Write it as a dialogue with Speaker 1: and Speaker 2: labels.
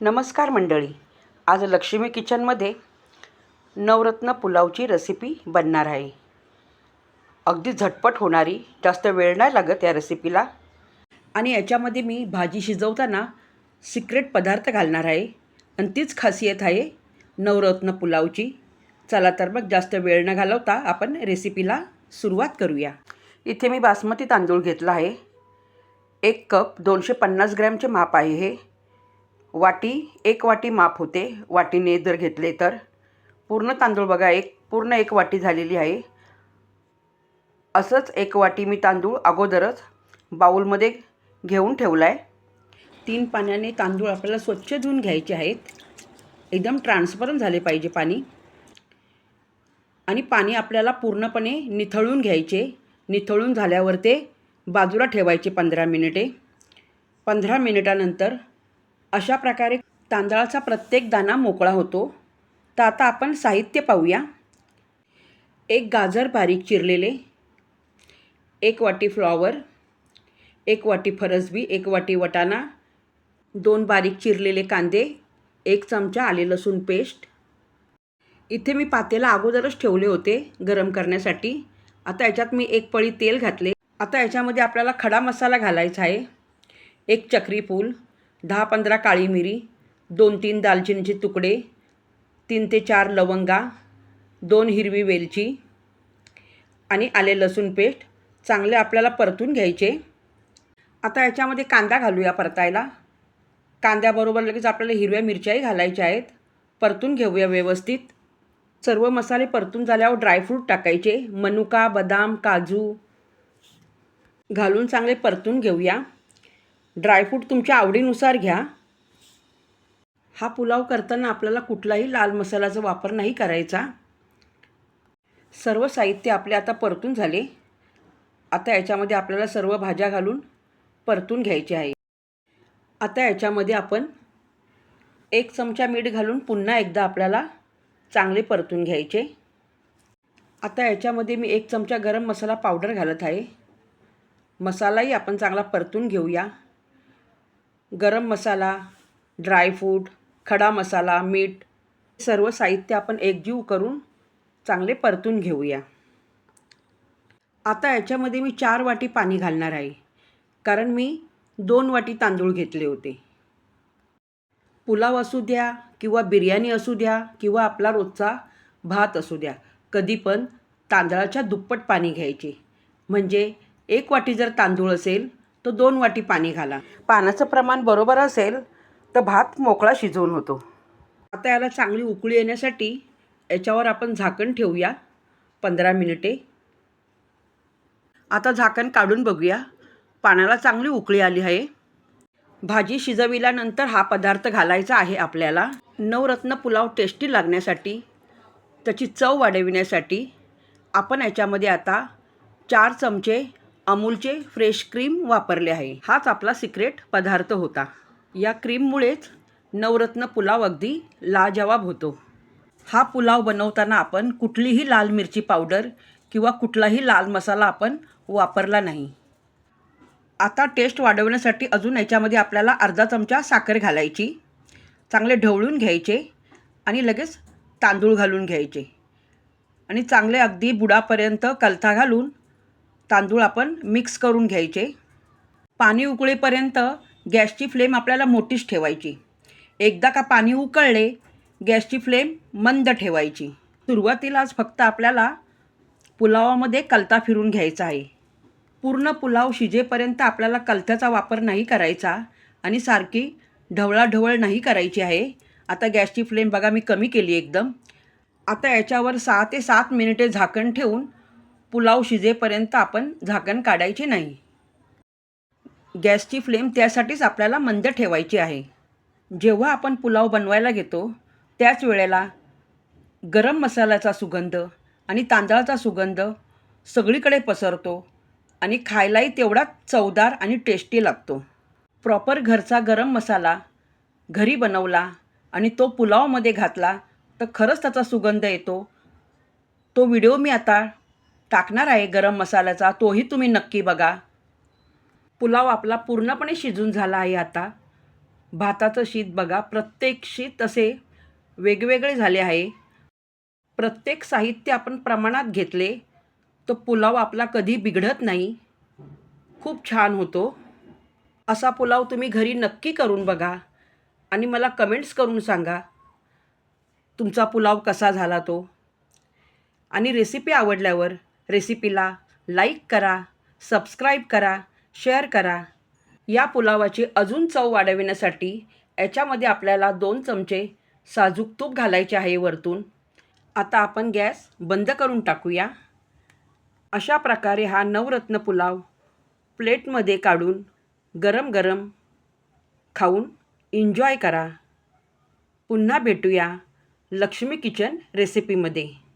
Speaker 1: नमस्कार मंडळी. आज लक्ष्मी किचनमध्ये नवरत्न पुलावची रेसिपी बनणार आहे. अगदी झटपट होणारी जास्त वेळ नाही लागत या रेसिपीला आणि याच्यामध्ये मी भाजी शिजवताना सिक्रेट पदार्थ घालणार आहे. आणि तीच खासियत आहे नवरत्न पुलावची. चला तर मग जास्त वेळ न घालवता आपण रेसिपीला सुरुवात करूया. इथे मी बासमती तांदूळ घेतला आहे. एक कप दोनशे पन्नास ग्रॅमचे माप आहे हे. वाटी एक वाटी माप होते. वाटीने जर घेतले तर. पूर्ण तांदूळ बघा एक पूर्ण एक वाटी झालेली आहे. असंच एक वाटी मी तांदूळ अगोदरच बाऊलमध्ये घेऊन ठेवला आहे तीन पाण्याने तांदूळ आपल्याला स्वच्छ धुवून घ्यायचे आहेत. एकदम ट्रान्सपरंट झाले पाहिजे पाणी. आणि पाणी आपल्याला पूर्णपणे निथळून घ्यायचे. निथळून झाल्यावर ते बाजूला ठेवायचे पंधरा मिनिटे. पंधरा मिनिटानंतर अशा प्रकारे तांदळाचा प्रत्येक दाणा मोकळा होतो. तर आता आपण साहित्य पाहूया. एक गाजर बारीक चिरलेले एक वाटी फ्लॉवर एक वाटी फरसबी एक वाटी वटाणा दोन बारीक चिरलेले कांदे एक चमचा आले लसूण पेस्ट. इथे मी पातेला अगोदरच ठेवले होते गरम करण्यासाठी. आता याच्यात मी एक पळी तेल घातले. आता याच्यामध्ये आपल्याला खडा मसाला घालायचा आहे. एक चक्री फूल दहा पंधरा काळी मिरी दोन तीन दालचिनीचे तुकडे तीन ते चार लवंगा दोन हिरवी वेलची आणि आले लसूण पेस्ट. चांगले आपल्याला परतून घ्यायचे. आता याच्यामध्ये कांदा घालूया परतायला. कांद्याबरोबर लगेच आपल्याला हिरव्या मिरच्याही घालायच्या आहेत. परतून घेऊया व्यवस्थित. सर्व मसाले परतून झाल्यावर ड्रायफ्रूट टाकायचे. मनुका बदाम काजू घालून चांगले परतून घेऊया. ड्रायफ्रूट तुमच्या आवडीनुसार घ्या. हा पुलाव करताना आपल्याला कुठलाही लाल मसाल्याचा वापर नाही करायचा. सर्व साहित्य आपले आता परतून झाले. आता याच्यामध्ये आपल्याला सर्व भाज्या घालून परतून घ्यायचे आहे. आता याच्यामध्ये आपण एक चमचा मीठ घालून पुन्हा एकदा आपल्याला चांगले परतून घ्यायचे. आता याच्यामध्ये मी एक चमचा गरम मसाला पावडर घालत आहे. मसालाही आपण चांगला परतून घेऊया. गरम मसाला ड्रायफ्रूट खडा मसाला मीठ सर्व साहित्य आपण एकजीव करून चांगले परतून घेऊया. आता याच्यामध्ये मी चार वाटी पाणी घालणार आहे. कारण मी दोन वाटी तांदूळ घेतले होते. पुलाव असू द्या किंवा बिर्याणी असू द्या किंवा आपला रोजचा भात असू द्या कधी पण तांदळाच्या दुप्पट पाणी घ्यायचे. म्हणजे एक वाटी जर तांदूळ असेल तो दोन वाटी पाणी घाला. पाण्याचं प्रमाण बरोबर असेल तर भात मोकळा शिजवून होतो. आता याला चांगली उकळी येण्यासाठी याच्यावर आपण झाकण ठेवूया पंधरा मिनिटे. आता झाकण काढून बघूया पाण्याला चांगली उकळी आली आहे. भाजी शिजविल्यानंतर हा पदार्थ घालायचा आहे आपल्याला. नवरत्न पुलाव टेस्टी लागण्यासाठी त्याची चव वाढविण्यासाठी आपण याच्यामध्ये आता चार चमचे अमूलचे फ्रेश क्रीम वापरले आहे. हाच आपला सिक्रेट पदार्थ होता. या क्रीममुळेच नवरत्न पुलाव अगदी लाजवाब होतो. हा पुलाव बनवताना आपण कुठलीही लाल मिरची पावडर किंवा कुठलाही लाल मसाला आपण वापरला नाही. आता टेस्ट वाढवण्यासाठी अजून याच्यामध्ये आपल्याला अर्धा चमचा साखर घालायची चांगले ढवळून घ्यायचे आणि लगेच तांदूळ घालून घ्यायचे. आणि चांगले अगदी बुडापर्यंत कलथा घालून तांदूळ आपण मिक्स करून घ्यायचे. पाणी उकळेपर्यंत गॅसची फ्लेम आपल्याला मोठीच ठेवायची. एकदा का पाणी उकळले गॅसची फ्लेम मंद ठेवायची. सुरुवातीलाच फक्त आपल्याला पुलावामध्ये कलता फिरून घ्यायचा आहे. पूर्ण पुलाव शिजेपर्यंत आपल्याला कलथ्याचा वापर नाही करायचा आणि सारखी ढवळाढवळ नाही करायची आहे. आता गॅसची फ्लेम बघा मी कमी केली एकदम. आता याच्यावर सहा ते सात मिनिटे झाकण ठेवून पुलाव शिजेपर्यंत आपण झाकण काढायचे नाही. गॅसची फ्लेम त्यासाठीच आपल्याला मंद ठेवायची आहे. जेव्हा आपण पुलाव बनवायला घेतो त्याच वेळेला गरम मसाल्याचा सुगंध आणि तांदळाचा सुगंध सगळीकडे पसरतो आणि खायलाही तेवढाच चवदार आणि टेस्टी लागतो. प्रॉपर घरचा गरम मसाला घरी बनवला आणि तो पुलावमध्ये घातला तर खरंच त्याचा सुगंध येतो. तो व्हिडिओ मी आता टाकणार आहे गरम मसाल्याचा तोही तुम्ही नक्की बघा. पुलाव आपला पूर्णपणे शिजून झाला आहे आता. भाताचं शीत बघा प्रत्येक शीत असे वेगवेगळे झाले आहे. प्रत्येक साहित्य आपण प्रमाणात घेतले तो पुलाव आपला कधी बिघडत नाही. खूप छान होतो. असा पुलाव तुम्ही घरी नक्की करून बघा आणि मला कमेंट्स करून सांगा तुमचा पुलाव कसा झाला तो. आणि रेसिपी आवडल्यावर रेसिपीला लाईक करा सबस्क्राईब करा शेअर करा. या पुलावाची अजून चव वाढविण्यासाठी याच्यामध्ये आपल्याला दोन चमचे साजूक तूप घालायचे आहे वरतून. आता आपण गॅस बंद करून टाकूया. अशा प्रकारे हा नवरत्न पुलाव प्लेटमध्ये काढून गरम गरम खाऊन एन्जॉय करा. पुन्हा भेटूया लक्ष्मी किचन रेसिपीमध्ये.